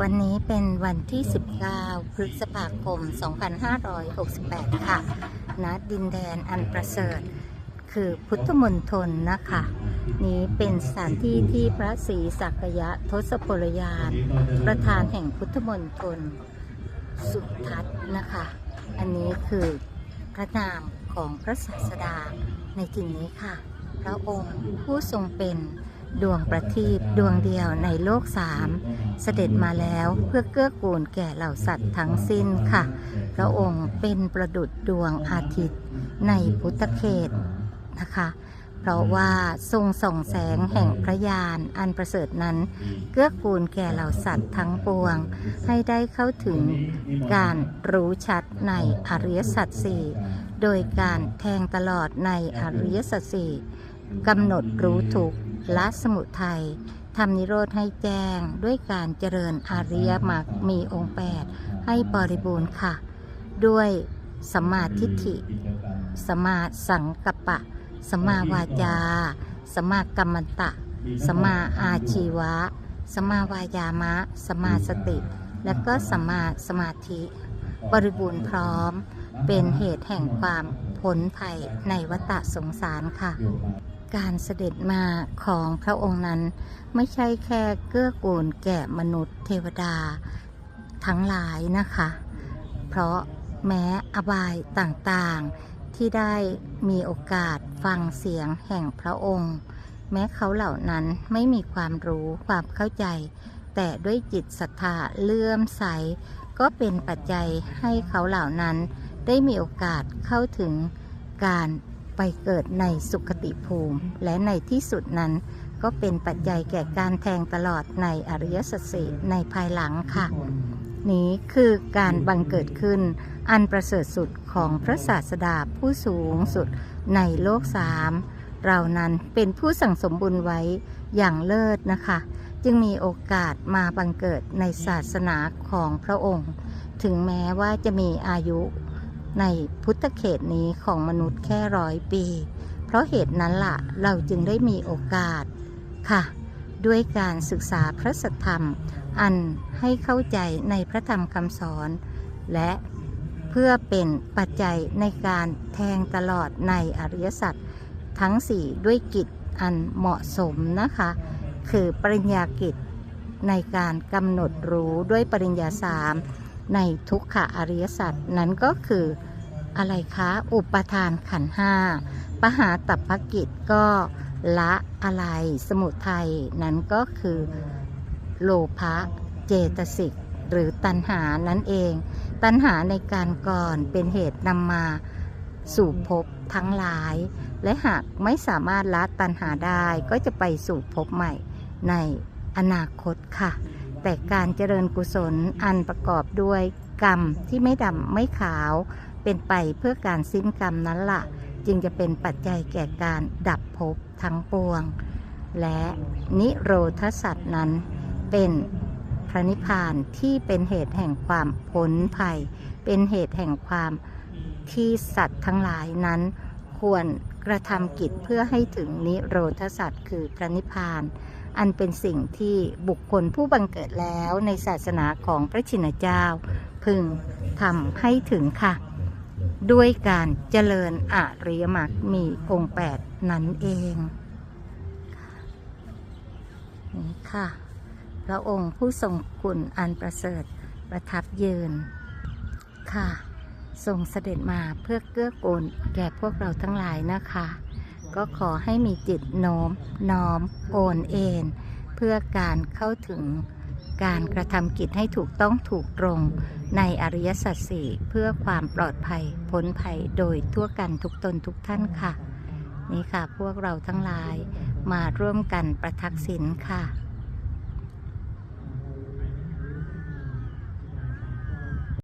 วันนี้เป็นวันที่ 19 พฤษภาคม 2568ค่ะณดินแดนอันประเสริฐ คือพุทธมณฑลนะคะ นี้เป็นสถานที่ที่พระศรีสักยะทศพลยาน ประธานแห่งพุทธมณฑลสุทัศน์นะคะ อันนี้คือพระนามของพระศาสดาในที่นี้ค่ะ พระองค์ผู้ทรงเป็น ดวงประทีปดวงเดียวในโลกสามเสด็จมาแล้วเพื่อเกื้อกูลแก่เหล่าสัตว์ทั้งสิ้นค่ะ พระองค์เป็นประดุจดวงอาทิตย์ในพุทธเขตนะคะเพราะว่าทรงส่องแสงแห่งพระญาณอันประเสริฐนั้น เกื้อกูลแก่เหล่าสัตว์ทั้งปวง ให้ได้เข้าถึงการรู้ชัดในอริยสัจสี่โดยการแทงตลอดในอริยสัจสี่กำหนดรู้ทุก ละสมุทัยทำนิโรธให้แจ้งด้วยการเจริญอริยมรรคมีองค์แปดให้บริบูรณ์ค่ะ ด้วยสมมาทิฏฐิ สมมาสังกัปปะสมมาวาจา สมมากัมมันตะสมมาอาชีวะ สมมาวายามะสมมาสติ และก็สมมาสมาธิ บริบูรณ์พร้อม เป็นเหตุแห่งความพ้นภัยในวัฏสงสารค่ะ การเสด็จมาของพระองค์นั้น ไม่ใช่แค่เกื้อกูลแก่มนุษย์เทวดาทั้งหลายนะคะ เพราะแม้อบายต่างๆที่ได้มีโอกาสฟังเสียงแห่งพระองค์ แม้เขาเหล่านั้นไม่มีความรู้ความเข้าใจ แต่ด้วยจิตศรัทธาเลื่อมใส ก็เป็นปัจจัยให้เขาเหล่านั้นได้มีโอกาสเข้าถึงการ ไปเกิดในสุคติภูมิ และในที่สุดนั้น ก็เป็นปัจจัยแก่การแทงตลอดในอริยสัจสีในภายหลังค่ะ นี้คือการบังเกิดขึ้น อันประเสริฐสุดของพระศาสดาผู้สูงสุดในโลกสามเรานั้นเป็นผู้สั่งสมบุญไว้อย่างเลิศนะคะ จึงมีโอกาสมาบังเกิดในศาสนาของพระองค์ ถึงแม้ว่าจะมีอายุ ในพุทธเขตนี้ของมนุษย์แค่ร้อยปี เพราะเหตุนั้นล่ะเราจึงได้มีโอกาสค่ะ ด้วยการศึกษาพระสัทธรรม อันให้เข้าใจในพระธรรมคำสอน และเพื่อเป็นปัจจัยในการแทงตลอดในอริยสัจทั้งสี่ด้วยกิจอันเหมาะสมนะคะ คือปริญญากิจในการกำหนดรู้ด้วยปริญญาสาม ในทุกขะอริยสัจนั้นก็คืออะไรคะอุปทานขันห้าปหาตัพพกิจก็ละอะไรสมุทัยนั้นก็คือโลภะเจตสิกหรือตัณหานั่นเอง ตัณหาในการก่อนเป็นเหตุนำมาสู่ภพทั้งหลาย และหากไม่สามารถละตัณหาได้ก็จะไปสู่ภพใหม่ในอนาคตค่ะ แต่การเจริญกุศลอันประกอบด้วยกรรมที่ไม่ดำไม่ขาว เป็นไปเพื่อการสิ้นกรรมนั้นละ่ะจึงจะเป็นปัจจัยแก่การดับภพทั้งปวง และนิโรธสัตว์นั้น เป็นพระนิพพานที่เป็นเหตุแห่งความพ้นภัย เป็นเหตุแห่งความที่สัตว์ทั้งหลายนั้น ควรกระทำกิจเพื่อให้ถึงนิโรธสัตว์คือพระนิพพาน อันเป็นสิ่งที่บุคคลผู้บังเกิดแล้วในศาสนาของพระชินเจ้า พึงทำให้ถึงค่ะ ด้วยการเจริญอริยมรรคมีองค์แปดนั้นเองนี่ค่ะ พระองค์ผู้ทรงคุณอันประเสริฐประทับยืนค่ะทรงเสด็จมาเพื่อเกื้อกูลแก่พวกเราทั้งหลายนะคะ ก็ขอให้มีจิตโน้มน้อมโอนเอ็นเพื่อการเข้าถึงการกระทำกิจให้ถูกต้องถูกตรงในอริยสัจสี่เพื่อความปลอดภัยพ้นภัยโดยทั่วกันทุกตนทุกท่านค่ะ นี่ค่ะพวกเราทั้งหลายมาร่วมกันประทักษิณค่ะ